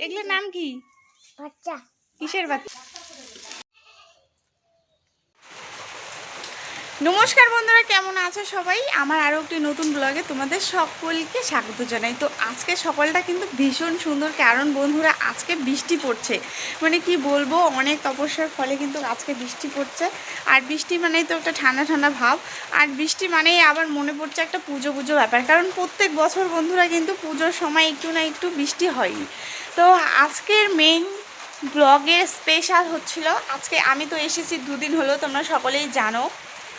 এগুলোর নাম কি? বাচ্চা। কিসের বাচ্চা? নমস্কার বন্ধুরা, কেমন আছো সবাই? আমার আরও একটি নতুন ব্লগে তোমাদের সকলকে স্বাগত জানাই। তো আজকে সকালটা কিন্তু ভীষণ সুন্দর, কারণ বন্ধুরা, আজকে বৃষ্টি পড়ছে। মানে কি বলব, অনেক তপস্যার ফলে কিন্তু আজকে বৃষ্টি পড়ছে। আর বৃষ্টি মানেই তো একটা ঠান্ডা ঠান্ডা ভাব। আর বৃষ্টি মানেই আবার মনে পড়ছে একটা পুজো পুজো ব্যাপার। কারণ প্রত্যেক বছর বন্ধুরা কিন্তু পুজোর সময় একটু না একটু বৃষ্টি হয়নি তো আজকের মেইন ব্লগের স্পেশাল হচ্ছিল, আজকে আমি তো এসেছি দুদিন হলো, তোমরা সকলেই জানো।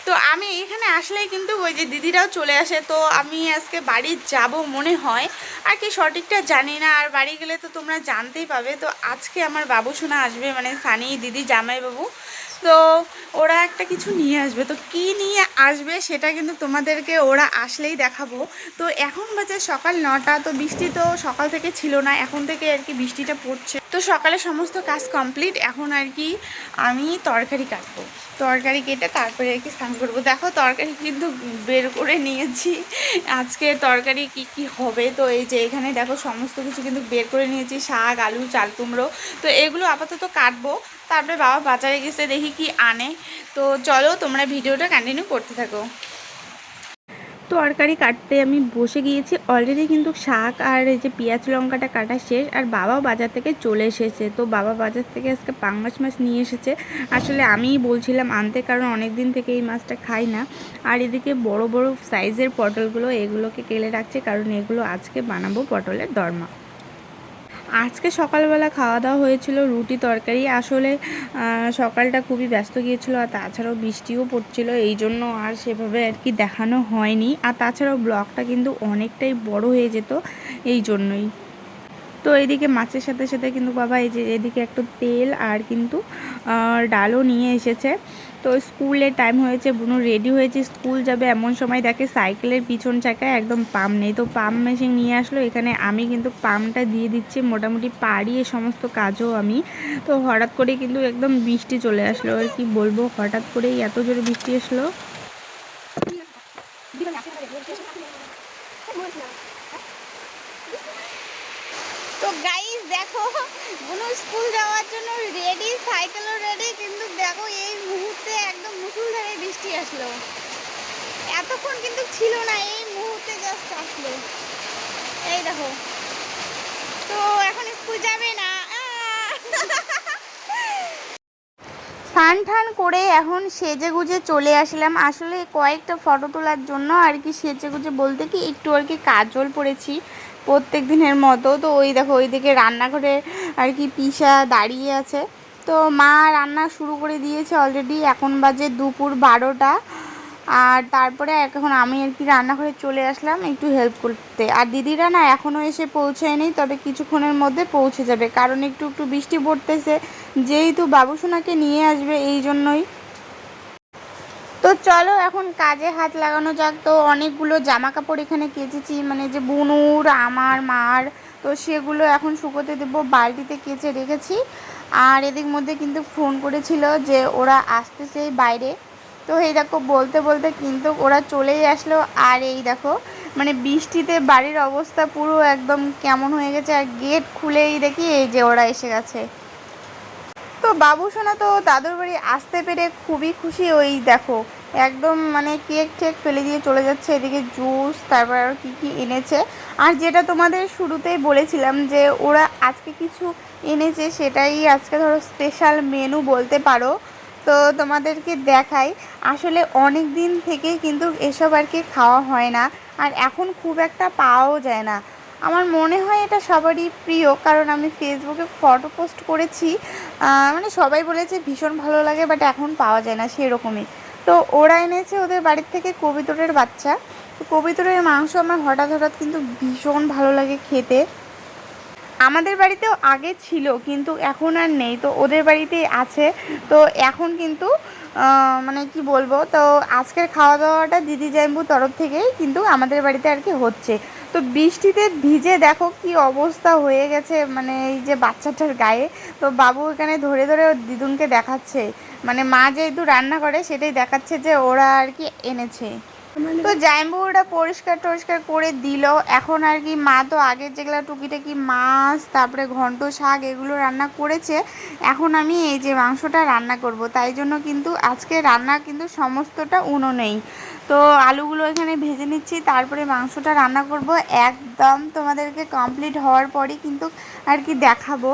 তো আমি এখানে আসলেই কিন্তু ওই যে দিদিরাও চলে আসে, তো আমি আজকে বাড়ি যাব মনে হয়। আর কি সঠিকটা জানি না, আর বাড়ি গেলে তো তোমরা জানতেই পাবে। তো আজকে আমার বাবু শোনা আসবে মানে সানি, দিদি, জামাইবাবু। তো ওরা একটা কিছু নিয়ে আসবে। তো কি নিয়ে আসবে, সেটা কিন্তু তোমাদেরকে ওরা আসলেই দেখাবো। তো এখন বাজে সকাল নটা, তো বৃষ্টি তো সকাল থেকে ছিল না, এখন থেকে আর কি বৃষ্টিটা পড়ছে। তো সকালে সমস্ত কাজ কমপ্লিট, এখন আর কি আমি তরকারি কাটবো। তরকারি কেটে তারপরে আর কি স্নান করব। দেখো তরকারি কিন্তু বের করে নিয়েছি। আজকে তরকারি কি কি হবে? তো এই যে এখানে দেখো সমস্ত কিছু কিন্তু বের করে নিয়েছি, শাক, আলু, চাল কুমড়ো। তো এগুলো আপাতত কাটবো। তারপরে বাবা বাজারে গেছে, দেখি কি আনে। তো চলো তোমরা ভিডিওটা কন্টিনিউ করতে থাকো। তরকারি কাটতে আমি বসে গিয়েছি। অলরেডি কিন্তু শাক আর এই যে পেঁয়াজ লঙ্কাটা কাটা শেষ আর বাবাও বাজার থেকে চলে এসেছে। তো বাবা বাজার থেকে আজকে পাঙ্গাস মাছ নিয়ে এসেছে। আসলে আমিই বলছিলাম আনতে কারণ অনেক দিন থেকে এই মাছটা খাই না। আর এদিকে বড় বড় সাইজের পটলগুলো এগুলোকে কেলে রাখছে কারণ এগুলো আজকে বানাবো পটলের দরমা। আজকে সকালবেলা খাওয়া দাওয়া হয়েছিল, রুটি তরকারি। আসলে সকালটা খুবই ব্যস্ত গিয়েছিল আর তাছাড়াও বৃষ্টিও পড়ছিল, এই জন্য আর সেভাবে আর কি দেখানো হয়নি। আর তাছাড়াও ব্লগটা কিন্তু অনেকটাই বড় হয়ে যেত, এই জন্যই। তো এইদিকে মাছের সাথে সাথে কিন্তু বাবা এই যে এদিকে একটু তেল আর কিন্তু ডালও নিয়ে এসেছে। তো স্কুলের টাইম হয়েছে, বুনু রেডি হয়েছে, স্কুল যাবে এমন সময় দেখে সাইকেলের পিছন চাকায় একদম পাম্প নেই। তো পাম্প মেশিন নিয়ে আসলো, এখানে আমি কিন্তু পাম্পটা দিয়ে দিচ্ছি, মোটামুটি পারি এ সমস্ত কাজও আমি। তো হঠাৎ করে কিন্তু একদম বৃষ্টি চলে আসলো, আর কি বলব, হঠাৎ করেই এত জোরে বৃষ্টি আসলো। তো গাইজ দেখো, বুনু স্কুল যাওয়ার জন্য রেডি সাইকেলও রেডি কিন্তু দেখো এই মুহূর্তে একদম মুসুলধারে বৃষ্টি আসলো। এতক্ষণ কিন্তু ছিল না, এই মুহূর্তে জাস্ট আসলো। এই দেখো। তো এখন স্কুল যাবে না! স্নান টান করে এখন সেজে গুজে চলে আসলাম। আসলে কয়েকটা ফটো তোলার জন্য আর কি সেজে গুজে বলতে কি একটু আর কি কাজল পড়েছি। প্রত্যেক দিনের মতো। তো ওই দেখো, ওইদিকে রান্নাঘরে আর কি পিসা দাঁড়িয়ে আছে। তো মা রান্না শুরু করে দিয়েছে অলরেডি এখন বাজে দুপুর বারোটা। আর তারপরে এখন আমি আর কি রান্নাঘরে চলে আসলাম একটু হেল্প করতে। আর দিদিরা না এখনও এসে পৌঁছায়নি, তবে কিছুক্ষণের মধ্যে পৌঁছে যাবে। কারণ একটু একটু বৃষ্টি পড়তেছে, যেহেতু বাবুসোনাকে নিয়ে আসবে, এই জন্যই তো চলো এখন কাজে হাত লাগানো যাক। তো অনেকগুলো জামা কাপড় এখানে কেচেছি মানে যে বুনুর, আমার, মার, তো সেগুলো এখন শুকোতে দেবো, বালতিতে কেচে রেখেছি। আর এদিক মধ্যে কিন্তু ফোন করেছিল যে ওরা আসতেছে বাইরে। তো এই দেখো, বলতে বলতে কিন্তু ওরা চলেই আসলো। আর এই দেখো মানে বৃষ্টিতে বাড়ির অবস্থা পুরো একদম কেমন হয়ে গেছে। আর গেট খুলেই দেখি এই যে ওরা এসে গেছে। তো বাবু সোনা তো দাদুর বাড়ি আসতে পেরে খুবই খুশি ওই দেখো, একদম মানে কেক টেক ফেলে দিয়ে চলে যাচ্ছে, এদিকে জুস, তারপর আর কী কী এনেছে। আর যেটা তোমাদের শুরুতেই বলেছিলাম যে ওরা আজকে কিছু এনেছে সেটাই আজকে ধরো স্পেশাল মেনু বলতে পারো, তো তোমাদেরকে দেখাই। আসলে অনেক দিন থেকে কিন্তু এসব আর কি খাওয়া হয় না, আর এখন খুব একটা পাওয়াও যায় না। আমার মনে হয় এটা সবারই প্রিয়, কারণ আমি ফেসবুকে ফটো পোস্ট করেছি মানে সবাই বলেছে ভীষণ ভালো লাগে বাট এখন পাওয়া যায় না সেরকমই। তো ওরা এনেছে ওদের বাড়ির থেকে কবিতরের বাচ্চা। তো কবিতরের মাংস আমার হঠাৎ হঠাৎ কিন্তু ভীষণ ভালো লাগে খেতে। আমাদের বাড়িতেও আগে ছিল, কিন্তু এখন আর নেই, তো ওদের বাড়িতেই আছে। তো এখন কিন্তু মানে কি বলব, তো আজকের খাওয়া দাওয়াটা দিদি জাইম্বুর তরফ থেকেই কিন্তু আমাদের বাড়িতে আর কি হচ্ছে। তো বৃষ্টিতে ভিজে দেখো কি অবস্থা হয়ে গেছে মানে এই যে বাচ্চাটার গায়ে। তো বাবু এখানে ধরে ধরে ওর দিদুনকে দেখাচ্ছে। মানে মা যেহেতু রান্না করে, সেটাই দেখাচ্ছে যে ওরা আর কি এনেছে। তো জাইম্বুটা পরিষ্কার টরিষ্কার করে দিল। এখন আর কি মা তো আগের যেগুলো টুকিটাকি মাছ, তারপরে ঘন্ট শাক এগুলো রান্না করেছে। এখন আমি এই যে মাংসটা রান্না করব, তাই জন্য কিন্তু আজকে রান্না কিন্তু সমস্তটা উনুনেই তো আলুগুলো এখানে ভেজে নিচ্ছি, তারপরে মাংসটা রান্না করব। একদম তোমাদেরকে কমপ্লিট হওয়ার পরই কিন্তু আর কি দেখাবো।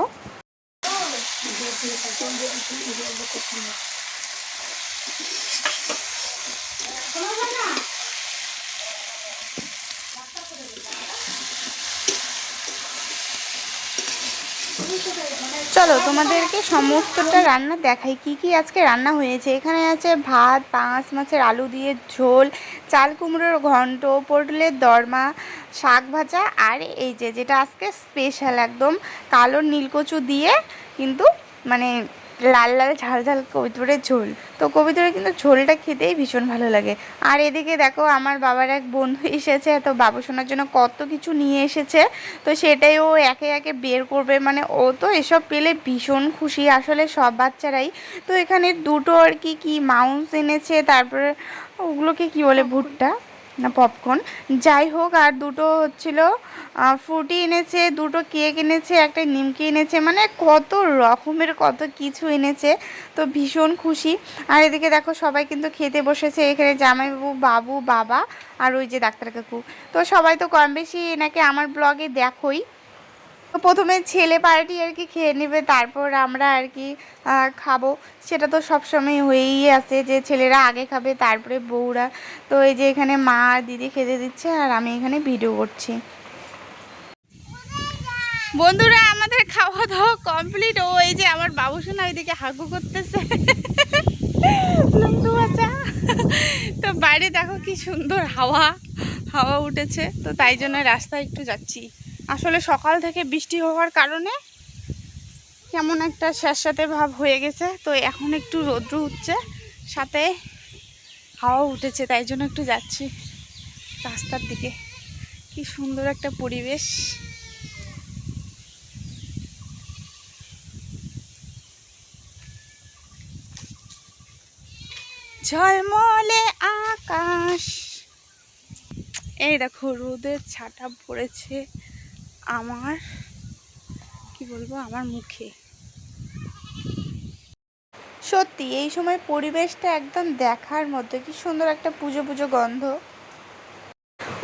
চলো তোমাদেরকে সমস্তটা রান্না দেখাই। কি কি আজকে রান্না হয়েছে? এখানে আছে ভাত, পাঁচ মাছের আলু দিয়ে ঝোল, চাল কুমড়োর ঘন্ট, পটলের দরমা, শাক ভাজা আর এই যে, যেটা আজকে স্পেশাল একদম কালো নীলকচু দিয়ে কিন্তু মানে লাল লাল ঝাল ঝাল কবিতরের ঝোল। তো কবিতরের কিন্তু ঝোলটা খেতেই ভীষণ ভালো লাগে। আর এদিকে দেখো, আমার বাবার এক বন্ধু এসেছে, তো বাবু শোনার জন্য কত কিছু নিয়ে এসেছে। তো সেটাই ও একে একে বের করবে। মানে ও তো এসব পেলে ভীষণ খুশি, আসলে সব বাচ্চারাই। তো এখানে দুটো আর কি কি মাউন্স এনেছে, তারপরে ওগুলোকে কি বলে, ভুট্টা? না পপকর্ন যাই হোক, আর দুটো হচ্ছিল ফ্রুটি এনেছে, দুটো কেক এনেছে, একটা নিমকি এনেছে মানে কত রকমের কত কিছু এনেছে, তো ভীষণ খুশি। আর এদিকে দেখো, সবাই কিন্তু খেতে বসেছে, এখানে জামাইবাবু, বাবু, বাবা, আর ওই যে ডাক্তার কাকু। তো সবাই তো কম বেশি এনাকে আমার ব্লগে দেখোই। তো প্রথমে ছেলে পার্টি আর কি খেয়ে নেবে, তারপর আমরা আর কি খাব। সেটা তো সবসময় হয়েই আছে যে ছেলেরা আগে খাবে, তারপরে বউরা। তো এই যে এখানে মা আর দিদি খেতে দিচ্ছে আর আমি এখানে ভিডিও করছি। বন্ধুরা, আমাদের খাওয়া দাওয়া কমপ্লিট। ও এই যে আমার বাবুসোনা ওইদিকে হাগু করতেছে। তো বাইরে দেখো কি সুন্দর হাওয়া হাওয়া উঠেছে। তো তাই জন্য রাস্তায় একটু যাচ্ছি। আসলে সকাল থেকে বৃষ্টি হওয়ার কারণে কেমন একটা স্যাঁতস্যাঁতে ভাব হয়ে গেছে। তো এখন একটু রৌদ্র উঠছে, সাথে হাওয়া উঠেছে, তাই জন্য একটু যাচ্ছি রাস্তার দিকে। কি সুন্দর একটা পরিবেশ। ঝলমলে আকাশ। এই দেখো রোদের ছাটা পড়েছে। আমার, কি বলব, আমার মুখে। সত্যি, এই সময় পরিবেশটা একদম দেখার মতো। কি সুন্দর একটা পুজো পুজো গন্ধ।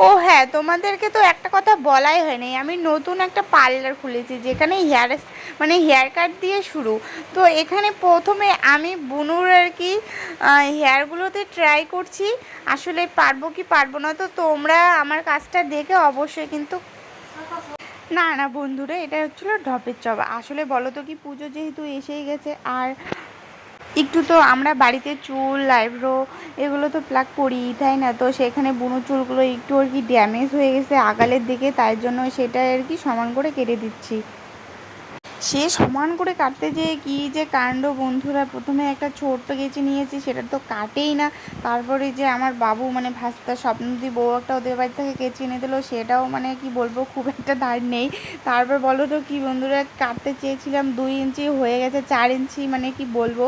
ও হ্যাঁ তোমাদেরকে তো একটা কথা বলাই হয়নি আমি নতুন একটা পার্লার খুলেছি, যেখানে হেয়ার মানে হেয়ার কাট দিয়ে শুরু। তো এখানে প্রথমে আমি বুনুর আর কি হেয়ারগুলোতে ট্রাই করছি। আসলে পারব কি পারব না, তো তোমরা আমার কাজটা দেখে অবশ্যই কিন্তু না না, বন্ধুরা, এটা হচ্ছিল ঢপের চপ। আসলে বলো তো কি, পুজো যেহেতু এসেই গেছে, আর একটু তো আমরা বাড়িতে চুল আইব্রো এগুলো তো প্লাক করি তাই না? তো সেখানে বুনো চুলগুলো একটু আর কি ড্যামেজ হয়ে গেছে আগালের দিকে, তাই জন্য সেটা আর কি সমান করে কেটে দিচ্ছি। সে সমান করে কাটতে যেয়ে কী যে কাণ্ড বন্ধুরা প্রথমে একটা ছোট্ট কেচি নিয়েছি, সেটা তো কাটেই না। তারপরে যে আমার বাবু মানে ভাস্তা স্বপ্নদি বউ একটা ওদের বাড়ি থেকে কেচি এনে দিলো, সেটাও মানে কি বলব খুব একটা ধার নেই। তারপর বলো তো কি বন্ধুরা, কাটতে চেয়েছিলাম দুই ইঞ্চি, হয়ে গেছে চার ইঞ্চি মানে কি বলব।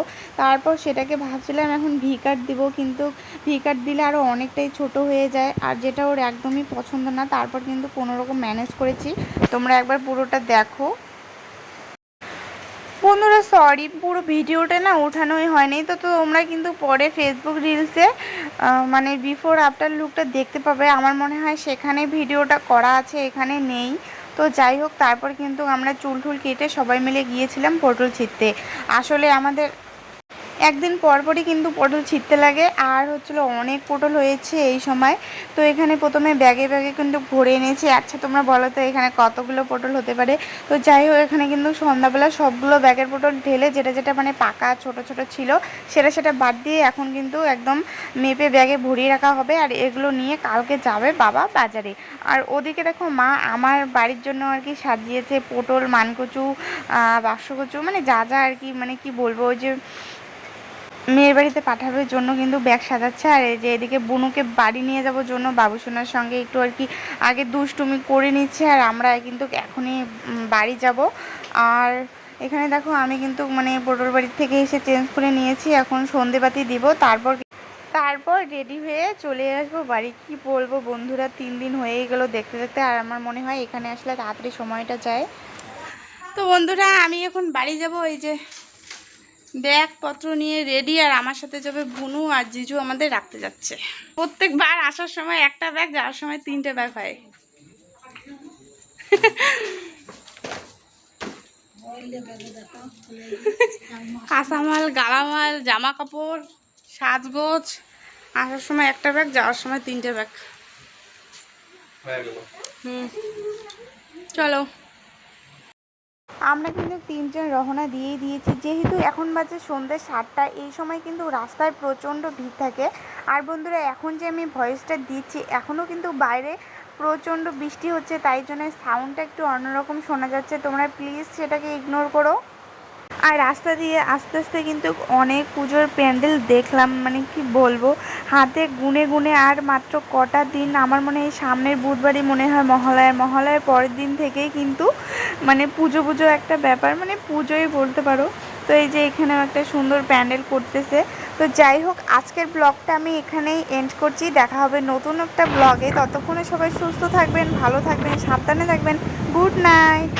তারপর সেটাকে ভাবছিলাম এখন ভি কাট দিব, কিন্তু ভি কাট দিলে আরও অনেকটাই ছোট হয়ে যায়, আর যেটা ওর একদমই পছন্দ না, তারপর কিন্তু কোনোরকম ম্যানেজ করেছি। তোমরা একবার পুরোটা দেখো। বন্ধুরা সরি পুরো ভিডিওটা না ওঠানোই হয়নি। তো তোমরা কিন্তু পরে ফেসবুক রিলসে মানে বিফোর আফটার লুকটা দেখতে পাবে। আমার মনে হয় সেখানে ভিডিওটা করা আছে, এখানে নেই। তো যাই হোক, তারপর কিন্তু আমরা চুল টুল কেটে সবাই মিলে গিয়েছিলাম পটল ছিটতে আসলে আমাদের একদিন পরপরই কিন্তু পটল ছিটতে লাগে। আর হচ্ছিল অনেক পটল হয়েছে এই সময়। তো এখানে প্রথমে ব্যাগে ব্যাগে কিন্তু ভরে এনেছি। আচ্ছা তোমরা বলো তো এখানে কতগুলো পটল হতে পারে? তো যাই হোক, এখানে কিন্তু সন্ধ্যাবেলা সবগুলো ব্যাগের পটল ঢেলে যেটা যেটা মানে পাকা ছোট ছোট ছিল, সেটা সেটা বাদ দিয়ে এখন কিন্তু একদম মেপে ব্যাগে ভরিয়ে রাখা হবে। আর এগুলো নিয়ে কালকে যাবে বাবা বাজারে। আর ওদিকে দেখো মা আমার বাড়ির জন্য আর কি সাজিয়েছে পটল, মানকচু বাক্সকচু মানে যা যা আর কি মানে কি বলব ওই যে মেয়ের বাড়িতে পাঠানোর জন্য কিন্তু ব্যাগ সাজাচ্ছে। আর এই যে এদিকে বুনুকে বাড়ি নিয়ে যাব জন্য বাবুসোনার সঙ্গে একটু আর কি আগে দুষ্টুমি করে নিচ্ছে। আর আমরা কিন্তু এখনই বাড়ি যাব। আর এখানে দেখো আমি কিন্তু মানে পটল বাড়ির থেকে এসে চেঞ্জ করে নিয়েছি। এখন সন্ধেবাতি দিব, তারপর তারপর রেডি হয়ে চলে আসব। বাড়ি কি বলব বন্ধুরা, তিন দিন হয়েই গেলো দেখতে দেখতে। আর আমার মনে হয় এখানে আসলে তাড়াতাড়ি সময়টা যায়। তো বন্ধুরা, আমি এখন বাড়ি যাব। এই যে ব্যাগপত্র নিয়ে রেডি আর আমার সাথে যাবে বুনু আর জিজু আমাদের রাখতে যাচ্ছে। প্রত্যেকবার আসার সময় একটা ব্যাগ যাওয়ার সময় তিনটে ব্যাগ হয়। কাঁচামাল গালামাল জামা কাপড় সাজগোজ আসার সময় একটা ব্যাগ যাওয়ার সময় তিনটে ব্যাগ। হুম। চলো। আমরা কিন্তু তিনজন রহনা দিয়েই দিয়েছি। যেহেতু এখন বাজে সন্ধ্যে সাতটা, এই সময় কিন্তু রাস্তায় প্রচণ্ড ভিড় থাকে। আর বন্ধুরা, এখন যে আমি ভয়েসটা দিচ্ছি, এখনও কিন্তু বাইরে প্রচণ্ড বৃষ্টি হচ্ছে, তাই জন্য সাউন্ডটা একটু অন্যরকম শোনা যাচ্ছে। তোমরা প্লিজ সেটাকে ইগনোর করো। আর রাস্তা দিয়ে আস্তে আস্তে কিন্তু অনেক পুজোর প্যান্ডেল দেখলাম মানে কি বলব? হাতে গুনে গুনে আর মাত্র কটা দিন আমার মনে হয় সামনের বুধবারই মনে হয় মহালয়ার মহালয়ার পরের দিন থেকেই কিন্তু মানে পুজো পুজো একটা ব্যাপার মানে পুজোই বলতে পারো। তো এই যে এখানেও একটা সুন্দর প্যান্ডেল করতেছে। তো যাই হোক, আজকের ব্লগটা আমি এখানেই এন্ড করছি। দেখা হবে নতুন একটা ব্লগে। ততক্ষণে সবাই সুস্থ থাকবেন, ভালো থাকবেন, সাবধানে থাকবেন। Good night!